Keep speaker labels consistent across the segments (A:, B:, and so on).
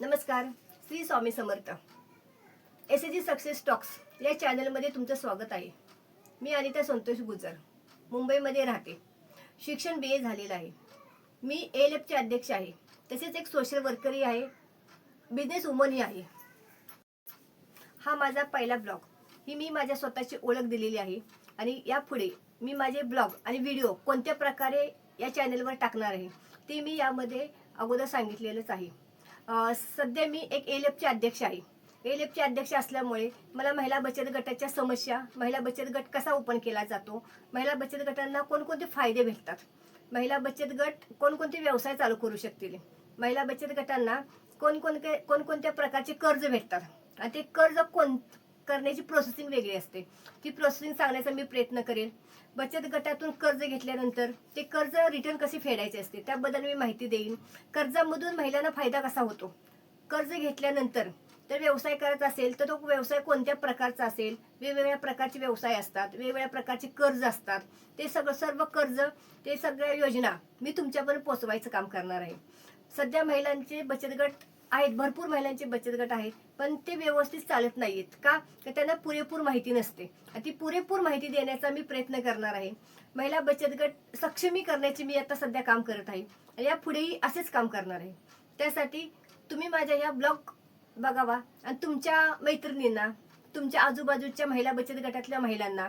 A: नमस्कार Shri Swami Samarth. S G success talks या चॅनलमध्ये तुमचं स्वागत आहे. मी अनिता संतोष गुजर मुंबईमध्ये राहते. शिक्षण बी ए झालेलं आहे. मी एल एफचे अध्यक्ष आहे. तसेच एक सोशल वर्करही आहे. बिझनेस वुमनही आहे. हा माझा पहिला ब्लॉग ही मी माझ्या स्वतःची ओळख दिलेली आहे. आणि यापुढे मी माझे ब्लॉग आणि व्हिडिओ कोणत्या प्रकारे या चॅनलवर टाकणार आहे ते मी यामध्ये अगोदर सांगितलेलंच आहे. सध्या मी एक एल एफचे अध्यक्ष आहे. एल एफचे अध्यक्ष असल्यामुळे मला महिला बचत गटाच्या समस्या महिला बचत गट कसा ओपन केला जातो महिला बचत गटांना कोणकोणते फायदे भेटतात महिला बचत गट कोणकोणते व्यवसाय चालू करू शकतील महिला बचत गटांना कोणकोणते कोणकोणत्या प्रकारचे कर्ज भेटतात आणि ते कर्ज कोण करण्याची प्रोसेसिंग वेगळी असते. ती प्रोसेसिंग सांगण्याचा मी प्रयत्न करेल बचत गटातून कर्ज घेतल्यानंतर ते कर्ज रिटर्न कसे फेडायचे असते त्याबद्दल मी माहिती देईन. कर्जामधून महिलांना फायदा कसा होतो? कर्ज घेतल्यानंतर तर व्यवसाय करायचा असेल तर तो व्यवसाय कोणत्या प्रकारचा असेल? वेगवेगळ्या प्रकारचे व्यवसाय असतात वेगवेगळ्या प्रकारचे कर्ज असतात. ते सगळं सर्व कर्ज ते सगळ्या योजना मी तुमच्यापर्यंत पोचवायचं काम करणार आहे. सध्या महिलांचे बचत गट आहेत. भरपूर महिलांचे बचत गट आहेत पण ते व्यवस्थित चालत नाहीत का? तर त्यांना पुरेपूर माहिती नसते. आणि ती पुरेपूर माहिती देण्याचा मी प्रयत्न करणार आहे. महिला बचत गट सक्षमी करण्याचे मी आता सध्या काम करत आहे. या पुढेही असेच काम करणार आहे. त्यासाठी तुम्ही माझ्या या ब्लॉग बघावा. आणि तुमच्या मैत्रिणींना तुमच्या आजूबाजूच्या महिला बचत गटातल्या महिलांना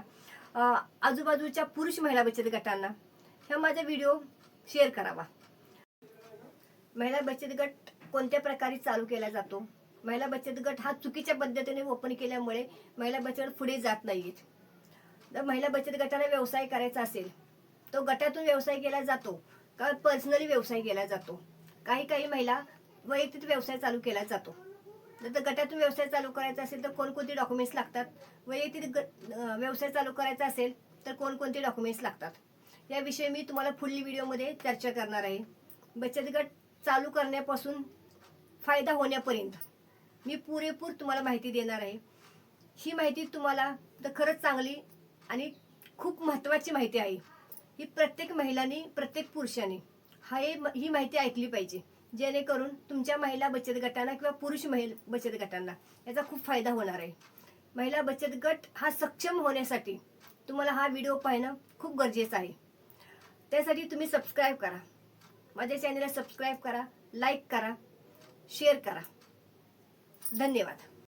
A: आजूबाजूच्या पुरुष महिला बचत गटांना ह्या माझा व्हिडिओ शेअर करावा. महिला बचत गट कोणत्या प्रकारे चालू केला जातो? महिला बचत गट हा चुकीच्या पद्धतीने ओपन केल्यामुळे महिला बचत गट पुढे जात नाहीत जर महिला बचत गटाला व्यवसाय करायचा असेल तो गटातून व्यवसाय केला जातो का पर्सनली व्यवसाय केला जातो? काही काही महिला वैयक्तिक व्यवसाय चालू केला जातो. जर गटातून व्यवसाय चालू करायचा असेल तर कोणकोणते डॉक्युमेंट्स लागतात? वैयक्तिक ग- व्यवसाय चालू करायचा असेल तर कोणकोणते डॉक्युमेंट्स लागतात? याविषयी मी तुम्हाला पुढील व्हिडिओमध्ये चर्चा करणार आहे. बचत गट चालू करण्यापासून फायदा होण्यापर्यंत. मी पुरेपूर तुम्हाला माहिती देणार आहे. ही माहिती तुम्हाला तर खरंच चांगली आणि खूप महत्त्वाची माहिती आहे. ही प्रत्येक महिलांनी प्रत्येक पुरुषाने हा ही माहिती ऐकली पाहिजे. जेणेकरून तुमच्या महिला बचत गटांना किंवा पुरुष महिला बचत गटांना याचा खूप फायदा होणार आहे. महिला बचत गट हा सक्षम होण्यासाठी तुम्हाला हा व्हिडिओ पाहणं खूप गरजेचं आहे. त्यासाठी तुम्ही सबस्क्राईब करा. माझ्या चॅनलला सबस्क्राईब करा लाईक करा. शेअर करा. धन्यवाद.